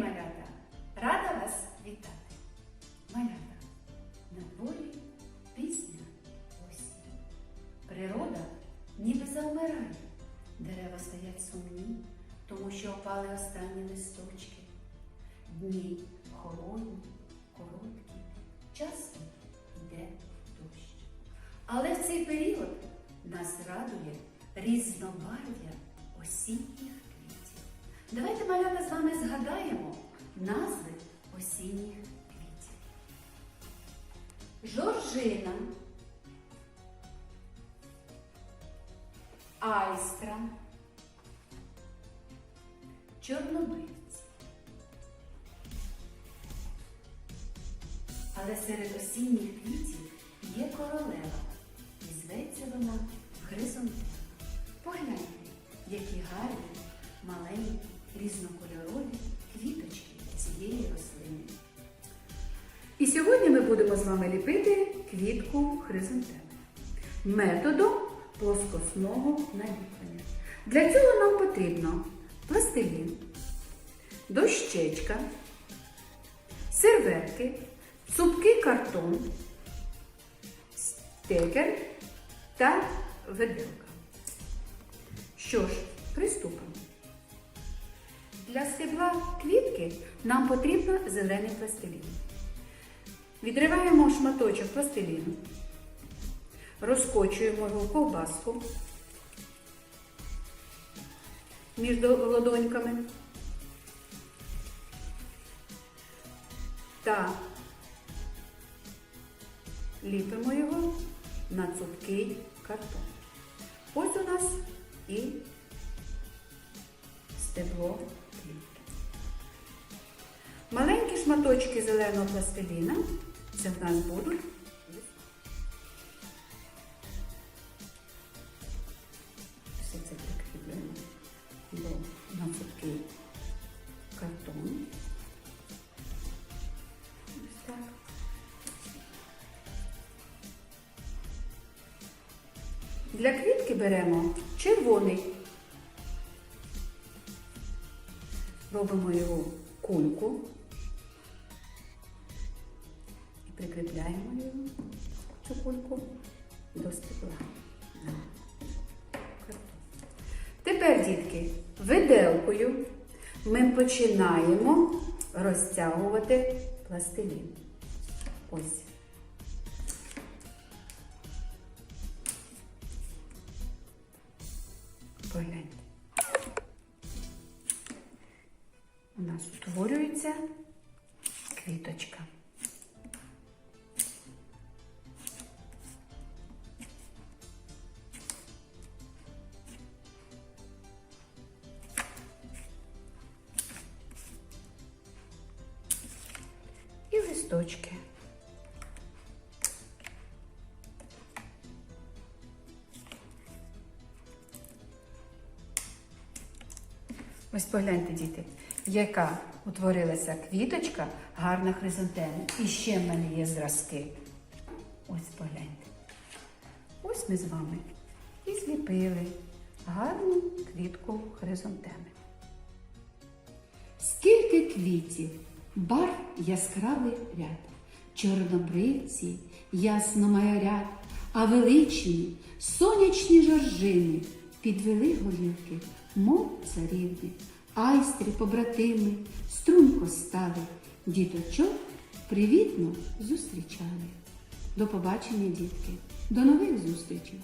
малята! Рада вас вітати! Малята, на дворі пісня осінь. Природа ніби завмирає. Дерева стоять сумні, тому що опали останні листочки. Дні холодні, короткі, часто йде дощ. Але в цей період нас радує різнобарв'я осінніх. Давайте малята з вами згадаємо назви осінніх квітів. Жоржина, айстра, чорнобривці. Але серед осінніх квітів є королева, і зветься вона хризантема. Погляньте, які гарні, різнокольорові квіточки цієї рослини. І сьогодні ми будемо з вами ліпити квітку хризантеми методом плоскосного наліплення. Для цього нам потрібно пластилін, дощечка, серветки, цупкий картон, стекер та виделка. Що ж, приступимо. Для стебла квітки нам потрібно зелений пластилін. Відриваємо шматочок пластиліну, розкочуємо його ковбаску між ладоньками та ліпимо його на цупкий картон. Ось у нас і стебло. Маленькі шматочки зеленого пластиліна. Це в нас будуть. Все це прикріплено до на цупкий картон. Для квітки беремо червоний. Робимо його кульку прикріпляємо його, цю кульку до стекла. Тепер, дітки, виделкою ми починаємо розтягувати пластилін. Ось. Погляньте. У нас утворюється квіточка. Листочки. Ось погляньте, діти, яка утворилася квіточка гарна хризантеми. І ще в мене є зразки. Ось погляньте. Ось ми з вами і зліпили гарну квітку хризантеми. Скільки квітів, барв яскравий ряд, чорнобривці ясно майорять, а величні сонячні жоржини підвели голівки, мов царівни, айстрі побратими, струнко стали, діточок привітно зустрічали. До побачення, дітки, до нових зустрічей!